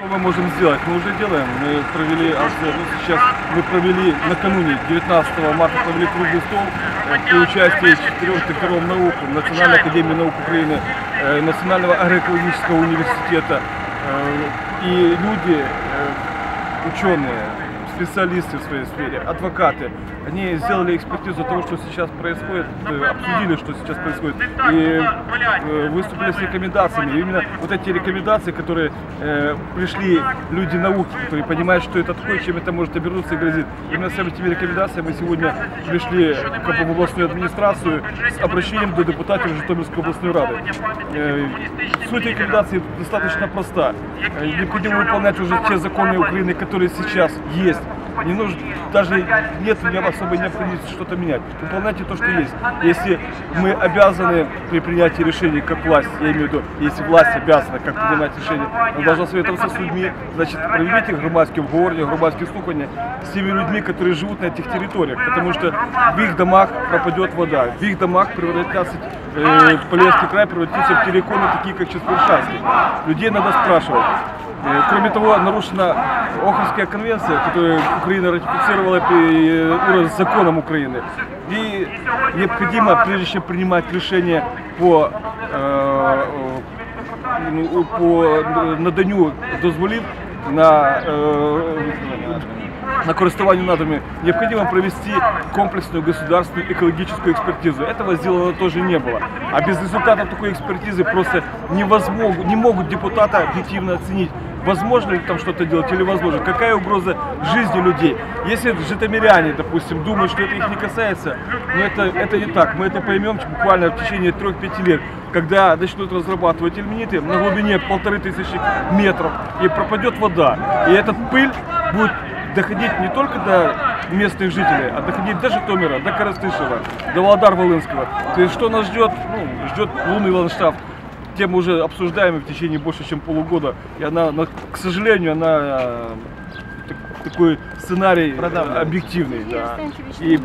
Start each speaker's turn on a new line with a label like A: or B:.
A: Что мы можем сделать? Мы уже делаем. Мы провели ну, сейчас мы провели накануне 19 марта провели круглый стол э, при участии четырех докторов наук Национальной академии наук Украины, э, Национального агроэкологического университета э, и люди, ученые, специалисты в своей сфере, адвокаты, они сделали экспертизу того, что сейчас происходит, э, обсудили, что сейчас происходит, и э, выступили с рекомендациями. И именно вот эти рекомендации, которые э, пришли люди науки, которые понимают, что это такое, чем это может обернуться и грозит. Именно с этими рекомендациями мы сегодня пришли в областную администрацию с обращением до депутатов Житомирской областной рады. Суть рекомендаций достаточно проста. Необходимо выполнять уже те законы Украины, которые сейчас есть. Не нужно, даже нет не- особой необходимости что-то менять. Выполняйте то, что есть. Если мы обязаны при принятии решений, как власть, я имею в виду, если власть обязана как принимать решения, она должна советоваться с людьми, значит, проведите громадские обговорения, громадские слухания с теми людьми, которые живут на этих территориях, потому что в их домах пропадет вода, в их домах превратятся э, Полесский край превратится в терриконы, такие как Чеспершанский. Людей надо спрашивать. Э, Кроме того, нарушена Охридская конвенция, которую Украина ратифицировала э, законом Украины. И необходимо, прежде чем принимать решение по, э, э, ну, по наданню дозволів на е, на користування надрами, необходимо провести комплексную государственную экологическую экспертизу. Этого сделано тоже не было. А без результатов такой экспертизы просто невозможно, не могут депутаты объективно оценить, возможно ли там что-то делать или возможно, какая угроза жизни людей. Если житомиряне, допустим, думают, что это их не касается, но это, это не так. Мы это поймем буквально в течение 3-5 лет, когда начнут разрабатывать ильмениты на глубине полторы тысячи метров, и пропадет вода. И этот пыль будет доходить не только до местных жителей, а доходить до Житомира, до Коростышева, до Володар-Волынского. То есть что нас ждет? Ну, ждет лунный ландшафт. Тему уже обсуждаем в течение больше, чем полугода. И она, на- к сожалению, она э, так- такой сценарий э, объективный. Да. И